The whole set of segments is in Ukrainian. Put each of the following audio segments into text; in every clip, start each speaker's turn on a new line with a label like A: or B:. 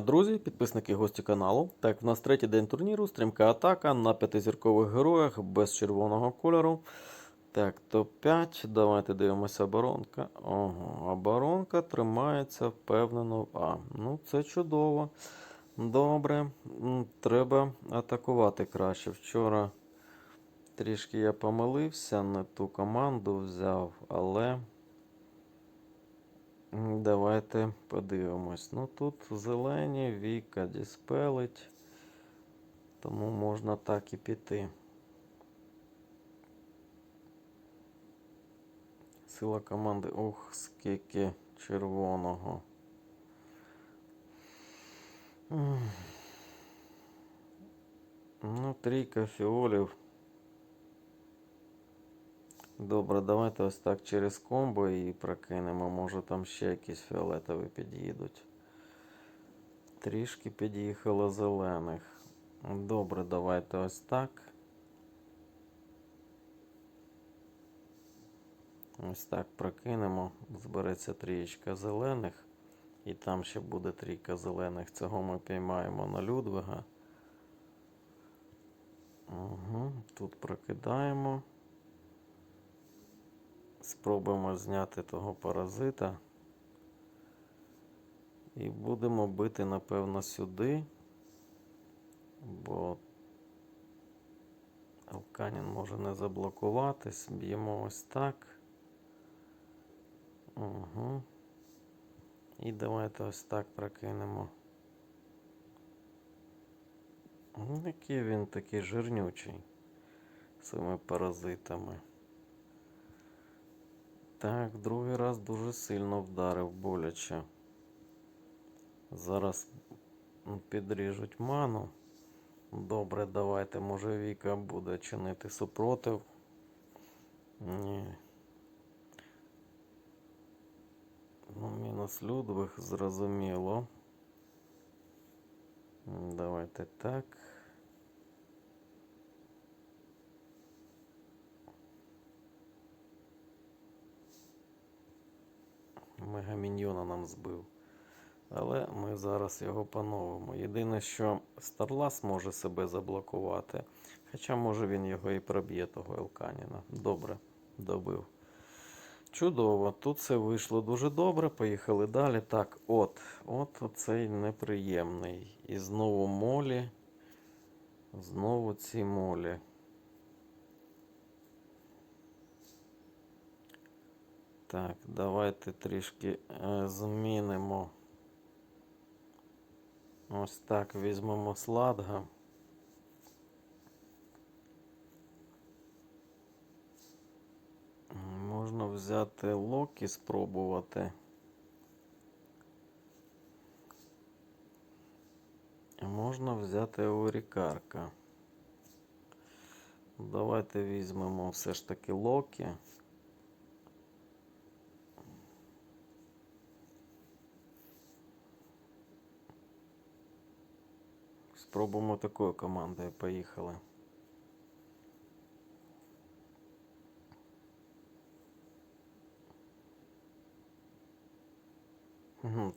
A: друзі, підписники гості каналу. Так, в нас третій день турніру, стрімка атака на п'ятизіркових героях без червоного кольору. Так, топ-5. Давайте дивимося оборонка. Ого, оборонка тримається впевнено А. Ну, це чудово. Добре. Треба атакувати краще. Вчора трішки я помилився, не ту команду взяв, але. Давайте подивимось. Ну тут зелені, Віка діспелить. Тому можна так і піти. Сила команди. Ух, скільки червоного. Ну, трійка фіолів. Добре, давайте ось так через комбо і прокинемо. Може там ще якісь фіолетові під'їдуть. Трішки під'їхало зелених. Добре, давайте ось так. Ось так прокинемо. Збереться трієчка зелених. І там ще буде трійка зелених. Цього ми піймаємо на Людвига. Угу. Тут прокидаємо. Спробуємо зняти того паразита. І будемо бити, напевно, сюди. Бо Алканін може не заблокуватись. Б'ємо ось так. Угу. І давайте ось так прокинемо. Ну, Який він такий жирнючий своїми паразитами. Так, другий раз дуже сильно вдарив боляче. Зараз підріжуть ману. Добре, давайте, може Віка буде чинити супротив. Ні. Ну, мінус Людвиг, зрозуміло. Давайте так. Мегаміньйона нам збив. Але ми зараз його поновимо. Єдине, що Старлас може себе заблокувати. Хоча, може, він його і проб'є, того Елканіна. Добре, добив. Чудово, тут все вийшло дуже добре. Поїхали далі. Так, от, от оцей неприємний. І знову молі. Знову ці молі. Так, давайте трішки е, змінимо. Ось так візьмемо сладга. Можна взяти Локі спробувати. Можна взяти Орікарка. Давайте візьмемо все ж таки Локі. Спробуємо такою командою. Поїхали.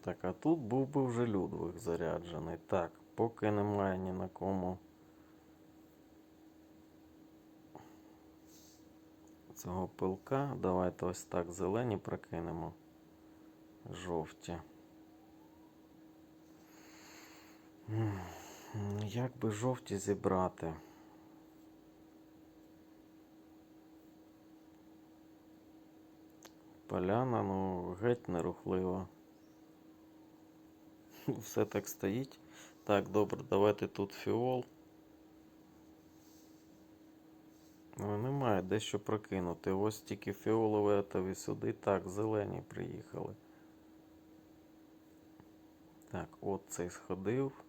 A: Так, а тут був би вже Людвиг заряджений. Так, поки немає ні на кому цього пилка. Давайте ось так зелені прокинемо. Жовті. Як би жовті зібрати? Поляна, ну, геть нерухлива. Все так стоїть. Так, добре, давайте тут фіол. Ну, немає дещо прокинути. Ось тільки фіолетові сюди. Так, зелені приїхали. Так, от цей сходив.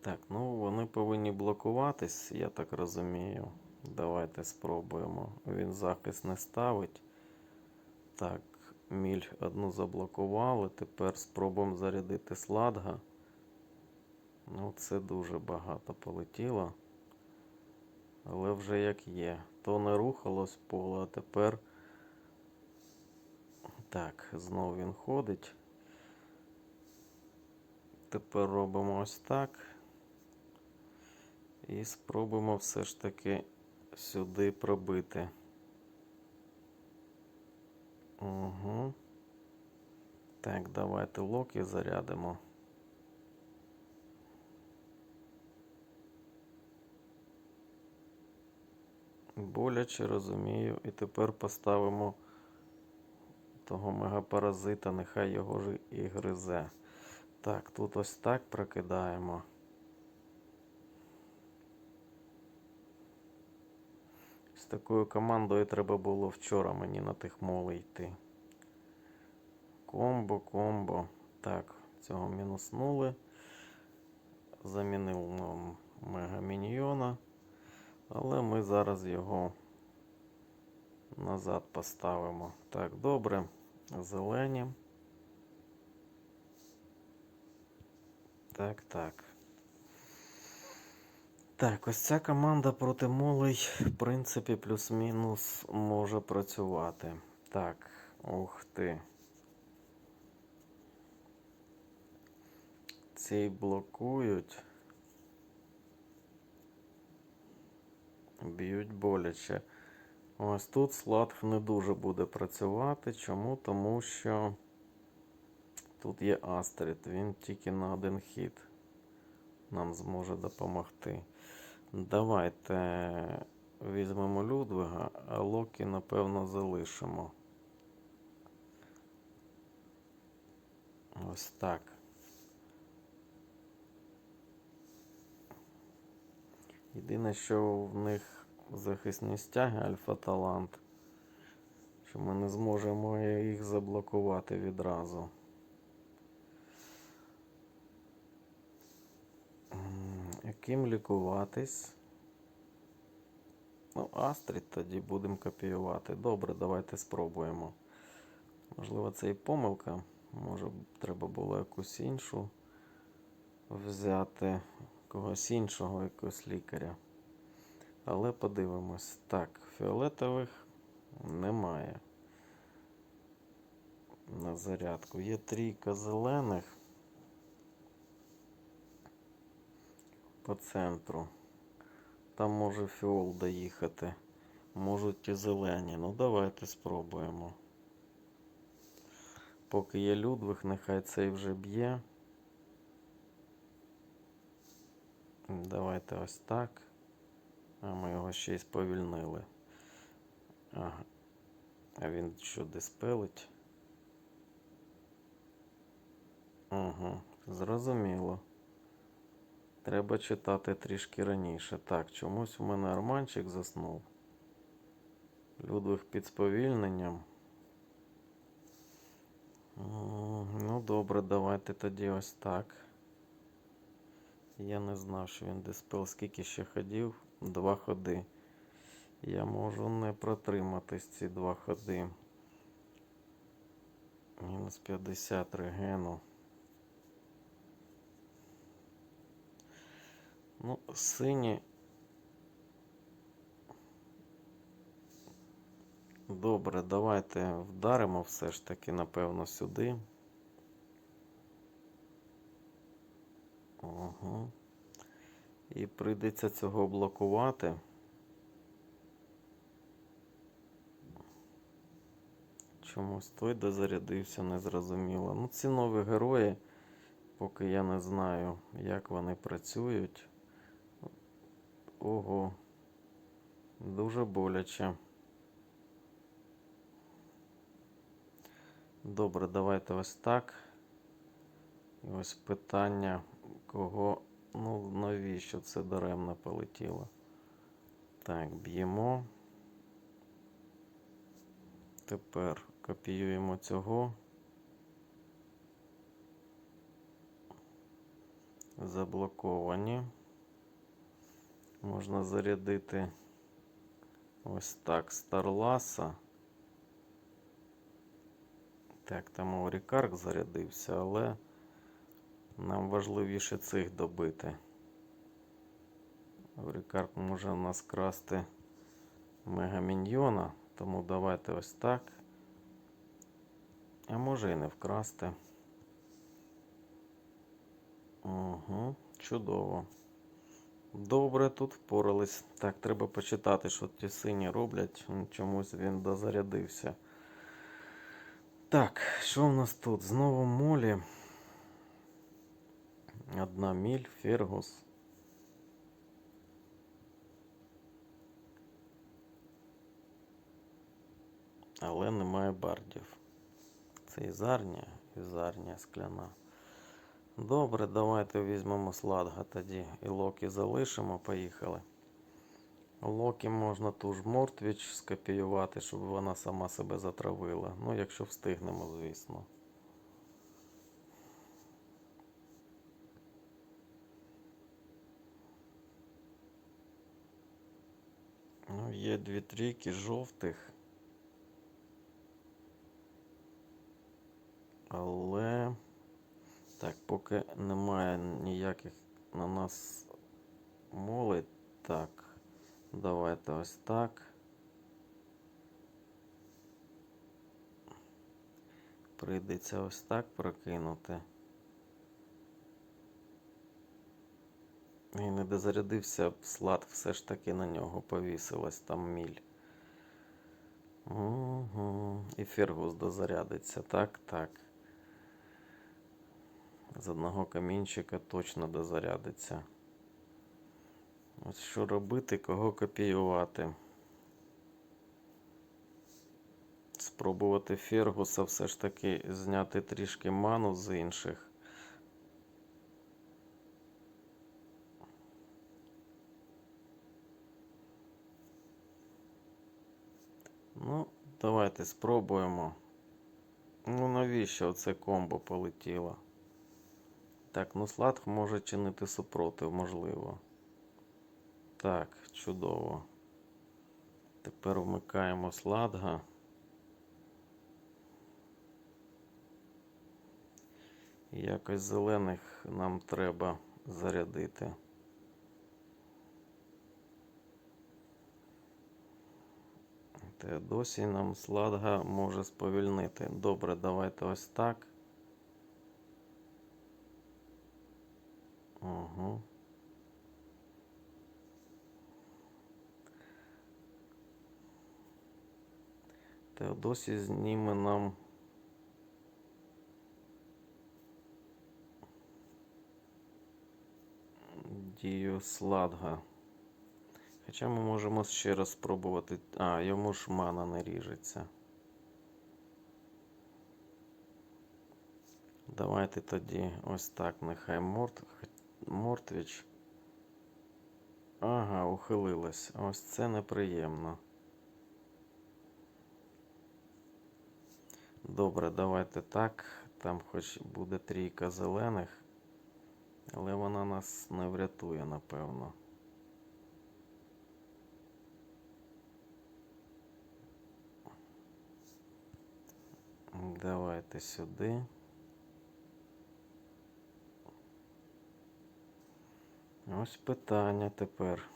A: Так, ну вони повинні блокуватись, я так розумію. Давайте спробуємо. Він захист не ставить. Так, міль одну заблокували. Тепер спробуємо зарядити сладга. Ну, це дуже багато полетіло. Але вже як є. То не рухалось поле, а тепер. Так, знов він ходить. тепер робимо ось так. І спробуємо все ж таки сюди пробити. Угу. Так, давайте локи зарядимо. Боляче розумію. І тепер поставимо того мегапаразита, нехай його ж і гризе. Так, тут ось так прокидаємо. Такою командою треба було вчора мені на тих моли йти. Комбо, комбо. Так, цього мінуснули. Замінив нам мегаміньйона. Але ми зараз його назад поставимо. Так, добре. Зелені. Так, так. Так, ось ця команда проти молей, в принципі, плюс-мінус може працювати. Так, ух ти. Ці блокують. Б'ють боляче. Ось тут Сладх не дуже буде працювати. Чому? Тому що тут є Астрид. Він тільки на один хід нам зможе допомогти. Давайте візьмемо Людвига, а Локі, напевно, залишимо. Ось так. Єдине, що в них захисні стяги Альфа-Талант, що ми не зможемо їх заблокувати відразу. М, Яким лікуватись? Ну, Астрід тоді будемо копіювати. Добре, давайте спробуємо. Можливо, це і помилка. Може, треба було якусь іншу взяти когось іншого, якогось лікаря. Але подивимось. Так, фіолетових немає. На зарядку. Є трійка зелених по центру. Там може фіол доїхати. Можуть і зелені. Ну давайте спробуємо. Поки є Людвиг, нехай цей вже б'є. Давайте ось так. А ми його ще й сповільнили. Ага. А він що диспелить? Угу, зрозуміло. Треба читати трішки раніше. Так, чомусь у мене арманчик заснув. Людвиг під сповільненням. Ну, добре, давайте тоді ось так. Я не знав, що він диспел скільки ще ходів. Два ходи. Я можу не протриматись ці два ходи. Мінус 50 регену. Ну, сині. Добре, давайте вдаримо все ж таки, напевно, сюди. Ага. І прийдеться цього блокувати. Чомусь той дозарядився, незрозуміло. Ну, ці нові герої, поки я не знаю, як вони працюють. Ого. Дуже боляче. Добре, давайте ось так. І ось питання, кого, ну навіщо це даремно полетіло. Так, б'ємо. Тепер копіюємо цього. Заблоковані. Можна зарядити ось так Старласа. Так, там Орікарк зарядився, але нам важливіше цих добити. Орікарк може у нас красти мегаміньйона, тому давайте ось так. А може і не вкрасти. Угу, чудово. Добре, тут впорались. Так, треба почитати, що ті сині роблять. Чомусь він дозарядився. Так, що в нас тут? Знову молі. Одна міль, Фергус. Але немає бардів. Це ізарня, ізарня скляна. Добре, давайте візьмемо сладга тоді. І Локі залишимо, поїхали. Локі можна ту ж Мортвіч скопіювати, щоб вона сама себе затравила. Ну, якщо встигнемо, звісно. Ну, є дві трійки жовтих. Але. Так, поки немає ніяких на нас молей. Так, давайте ось так. Прийдеться ось так прокинути. І не дозарядився, слад все ж таки на нього повісилась там міль. Угу. І Фергус дозарядиться. Так, так. З одного камінчика точно дозарядиться. Ось що робити, кого копіювати. Спробувати Фергуса все ж таки зняти трішки ману з інших. Ну, давайте спробуємо. Ну, навіщо це комбо полетіло? Так, ну Сладг може чинити супротив, можливо. Так, чудово. Тепер вмикаємо сладга. Якось зелених нам треба зарядити. Теодосій нам сладга може сповільнити. Добре, давайте ось так. Угу. Теодосій зніме нам. Дію сладга. Хоча ми можемо ще раз спробувати. А, йому ж мана не ріжеться. Давайте тоді ось так. Нехай Морт, Мортвіч. Ага, ухилилась. Ось це неприємно. Добре, давайте так. Там хоч буде трійка зелених, але вона нас не врятує, напевно. Давайте сюди. Ось питання тепер.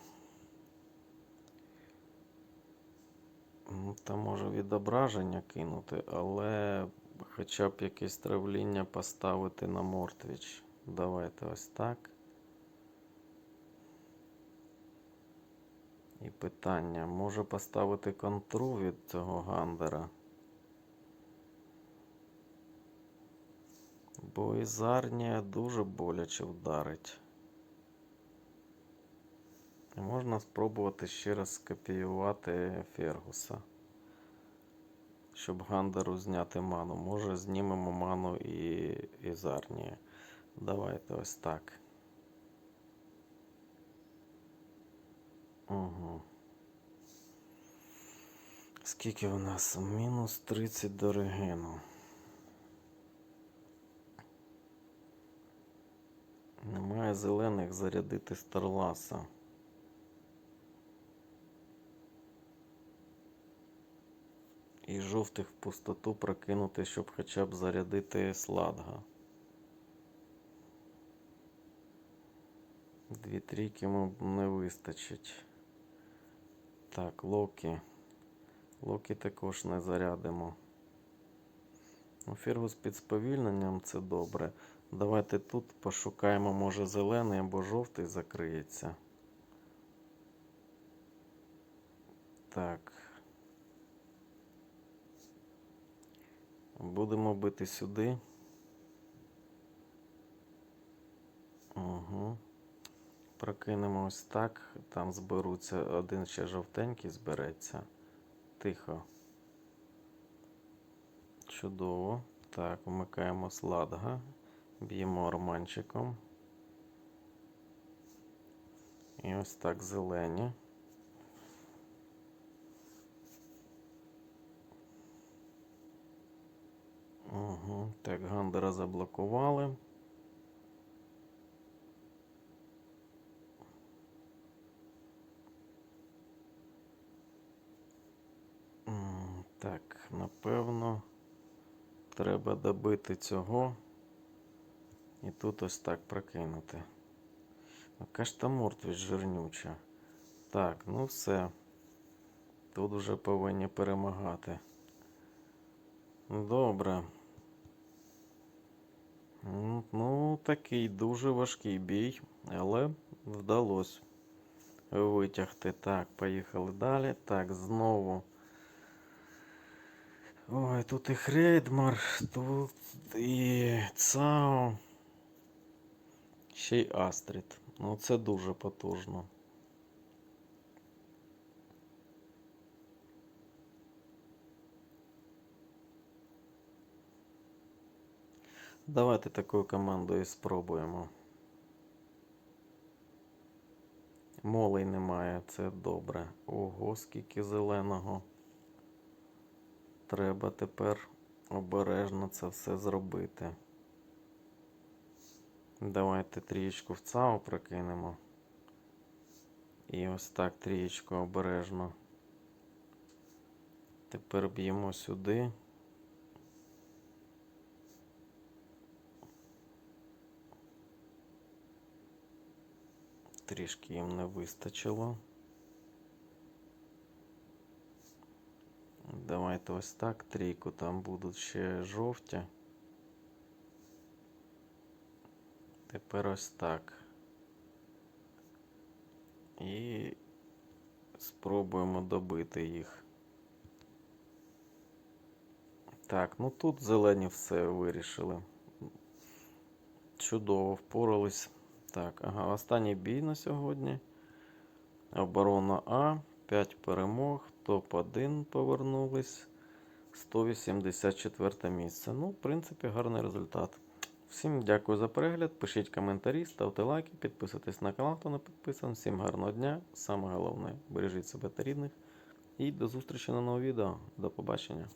A: Ну, Та може відображення кинути, але хоча б якесь травління поставити на Мортвіч. Давайте ось так. І питання. Може поставити контру від цього Гандера? Бо Ізарнія дуже боляче вдарить. Можна спробувати ще раз скопіювати Фергуса. Щоб Гандеру зняти ману. Може знімемо ману і Ізарнії. Давайте ось так. Угу. Скільки у нас? Мінус 30 до регену. Немає зелених зарядити Старласа. І жовтих в пустоту прокинути, щоб хоча б зарядити сладга. Дві трійки не вистачить. Так, Локі. Локі також не зарядимо. Ну, Фергус під сповільненням це добре. Давайте тут пошукаємо, може зелений або жовтий закриється. Так. Будемо бити сюди. Угу. Прокинемо ось так. Там зберуться. Один ще жовтенький збереться. Тихо. Чудово. Так, вмикаємо сладга. Б'ємо арманчиком. І ось так зелені. Угу. Так, гандера заблокували. Так, напевно, треба добити цього. І тут ось так прокинути. Ж мортвість жирнюча. Так, ну все. Тут вже повинні перемагати. Добре. Ну, такий дуже важкий бій, але вдалося витягти. Так, поїхали далі. Так, знову. Ой, тут і Хрейдмар, тут і Цао. Ще й Астрид. Ну, це дуже потужно. Давайте такою командою спробуємо. Молей немає, це добре. Ого, скільки зеленого. Треба тепер обережно це все зробити. Давайте трієчку в ЦАО прокинемо. І ось так трієчку обережно. Тепер б'ємо сюди. Трішки їм не вистачило. Давайте ось так трійку, там будуть ще жовті. Тепер ось так. І спробуємо добити їх. Так, ну тут зелені все вирішили. Чудово впорались. Так, ага, останній бій на сьогодні. Оборона А. 5 перемог. Топ-1 повернулись. 184 місце. Ну, в принципі, гарний результат. Всім дякую за перегляд. Пишіть коментарі, ставте лайки, підписуйтесь на канал, хто не підписаний. Всім гарного дня. Саме головне, бережіть себе та рідних. І до зустрічі на новому відео. До побачення.